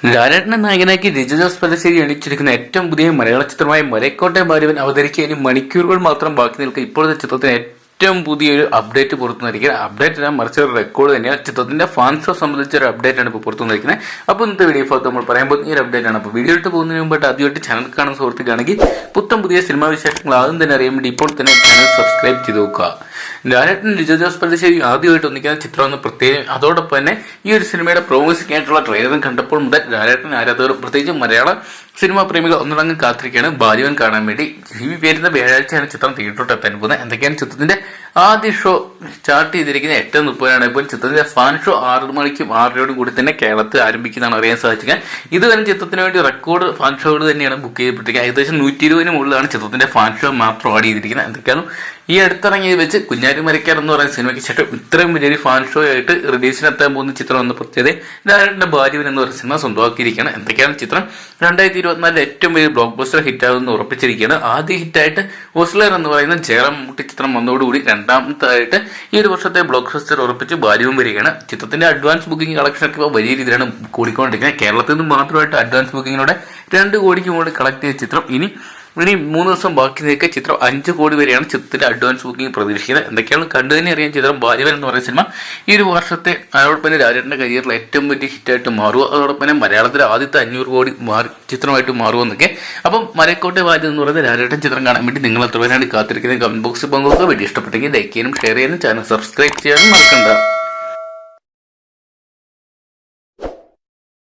ലാലേട്ടനെ നായകനാക്കി രിജു ജോസ് പലശ്ശേരി ഏറ്റവും പുതിയ മലയാള ചിത്രമായ മലക്കോട്ടെ ഭാര്യവൻ അവതരിക്കുക ഇനി മണിക്കൂറുകൾ മാത്രം ബാക്കി നിൽക്കുക. ഇപ്പോഴത്തെ ചിത്രത്തിന് ഏറ്റവും പുതിയൊരു അപ്ഡേറ്റ് പുറത്തു നിന്നിരിക്കുന്നത് അപ്ഡേറ്റ് അല്ല മറിച്ച് ഒരു റെക്കോർഡ് തന്നെയാണ്. ചിത്രത്തിന്റെ ഫാൻസിനെ സംബന്ധിച്ച ഒരു അപ്ഡേറ്റ് ആണ് ഇപ്പോൾ പുറത്തു നിന്നിരിക്കുന്നത് അപ്പോൾ ഇന്നത്തെ വീഡിയോ ഭാഗത്ത് നമ്മൾ പറയാൻ പോകുന്ന ഒരു അപ്ഡേറ്റ് ആണ്. അപ്പോൾ വീഡിയോ ഇട്ട് പോകുന്നതിന് മുമ്പായിട്ട് ആദ്യമായിട്ട് ചാനൽ കാണുന്ന സുഹൃത്തുക്കാണെങ്കിൽ പുത്തം പുതിയ സിനിമാ വിശേഷങ്ങൾ ആദ്യം തന്നെ അറിയാൻ വേണ്ടി ഇപ്പോൾ തന്നെ ചാനൽ സബ്സ്ക്രൈബ് ചെയ്ത് നോക്കുക. ലാലേട്ടൻ ലിജോ ജോസ് പല്ലിശ്ശേരി ആദ്യമായിട്ട് ഒന്നിക്കുന്ന ചിത്രം എന്ന് പ്രത്യേകം അതോടൊപ്പം തന്നെ ഈ ഒരു സിനിമയുടെ പ്രോമിസിംഗ് ആയിട്ടുള്ള ട്രെയിലറും കണ്ടപ്പോൾ മുതൽ ലാലേട്ടൻ ആരാധകർ പ്രത്യേകിച്ച് മലയാള സിനിമാ പ്രേമികൾ ഒന്നടങ്കം കാത്തിരിക്കുകയാണ്. ബാല്യവൻ കാണാൻ വേണ്ടി ഈ വരുന്ന വ്യാഴാഴ്ചയാണ് ചിത്രം തിയേറ്ററിലോട്ട് എത്താൻ പോകുന്നത്. എന്തൊക്കെയാണ് ചിത്രത്തിന്റെ ആദ്യ ഷോ സ്റ്റാർട്ട് ചെയ്തിരിക്കുന്ന എട്ട് മുപ്പതിനാണ്. ഇപ്പോൾ ചിത്രത്തിന്റെ ഫാൻ ഷോ ആറ് മണിക്കും ആറരയോടും കൂടി തന്നെ കേരളത്തിൽ ആരംഭിക്കുന്നതാണ് അറിയാൻ സാധിക്കുക ഇതുവരെ ചിത്രത്തിന് വേണ്ടി റെക്കോർഡ് ഫാൻ ഷോകൾ തന്നെയാണ് ബുക്ക് ചെയ്യപ്പെട്ടിരിക്കുന്നത്. ഏകദേശം നൂറ്റി ഇരുപതിന് മുകളിലാണ് ചിത്രത്തിന്റെ ഫാൻ ഷോ മാത്രം ആഡ് ചെയ്തിരിക്കുന്നത്. എന്തൊക്കെയാണ് ഈ അടുത്തിറങ്ങിയത് വെച്ച് കുഞ്ഞാരി മരക്കാർ എന്ന് പറയുന്ന സിനിമയ്ക്ക് ശേഷം ഇത്രയും വലിയൊരു ഫാൻ ഷോ ആയിട്ട് റിലീസിനെത്താൻ പോകുന്ന ചിത്രം എന്ന പ്രത്യേകത ലാലേട്ടന്റെ ഭാര്യവൻ എന്ന് പറയുന്ന സിനിമ സ്വന്തമാക്കിയിരിക്കുകയാണ്. എന്തൊക്കെയാണ് ചിത്രം? രണ്ടായിരത്തി ഇരുപത്തിനാലിൽ ഏറ്റവും വലിയ ബ്ലോക്ക് ബസ്റ്റർ ഹിറ്റ് ആകുമെന്ന് ഉറപ്പിച്ചിരിക്കുകയാണ്. ആദ്യ ഹിറ്റായിട്ട് ഓസ്ലർ എന്ന് പറയുന്ന ജയറാം മുട്ടി ചിത്രം വന്നതോടുകൂടി രണ്ടാമത്തായിട്ട് ഈ ഒരു വർഷത്തെ ബ്ലോക്ക് ബസ്റ്റർ ഉറപ്പിച്ച് ഭാര്യവും വരികയാണ്. ചിത്രത്തിന്റെ അഡ്വാൻസ് ബുക്കിംഗ് കളക്ഷൻ ഒക്കെ ഇപ്പോൾ വലിയ രീതിയിലാണ് കൂടിക്കൊണ്ടിരിക്കുന്നത്. കേരളത്തിൽ നിന്ന് മാത്രമായിട്ട് അഡ്വാൻസ് ബുക്കിങ്ങിലൂടെ രണ്ട് കോടിക്ക് മുകളിൽ കളക്ട് ചെയ്ത ചിത്രം. ഇനി ഇനി മൂന്ന് ദിവസം ബാക്കി നിൽക്കുക ചിത്രം അഞ്ച് കോടി വരെയാണ് ചിത്രത്തിന്റെ അഡ്വാൻസ് ബുക്കിംഗ് പ്രതീക്ഷിക്കുന്നത്. എന്തൊക്കെയാണ് കണ്ടു തന്നെ അറിയാൻ ചിത്രം ബാല്യവൻ എന്ന് പറയുന്ന സിനിമ. ഈ ഒരു വർഷത്തെ അതോടൊപ്പം രാജേട്ടന്റെ കരിയറിൽ ഏറ്റവും വലിയ ഹിറ്റായിട്ട് മാറുക. അതോടൊപ്പം തന്നെ മലയാളത്തിലെ ആദ്യത്തെ അഞ്ഞൂറ് കോടി മാറി ചിത്രമായിട്ട് മാറുമെന്നൊക്കെ അപ്പം മലക്കോട്ടെ ഭാര്യ എന്ന് പറയുന്ന രാജേട്ടൻ ചിത്രം കാണാൻ വേണ്ടി നിങ്ങൾ എത്ര പേരാണ് കാത്തിരിക്കുന്നത്? കമന്റ് ബോക്സിൽ പങ്കുവെക്കുക. വീഡിയോ ഇഷ്ടപ്പെട്ടെങ്കിൽ ലൈക്ക് ചെയ്യാനും ഷെയർ ചെയ്യാനും ചാനൽ സബ്സ്ക്രൈബ് ചെയ്യാനും മറക്കണ്ട.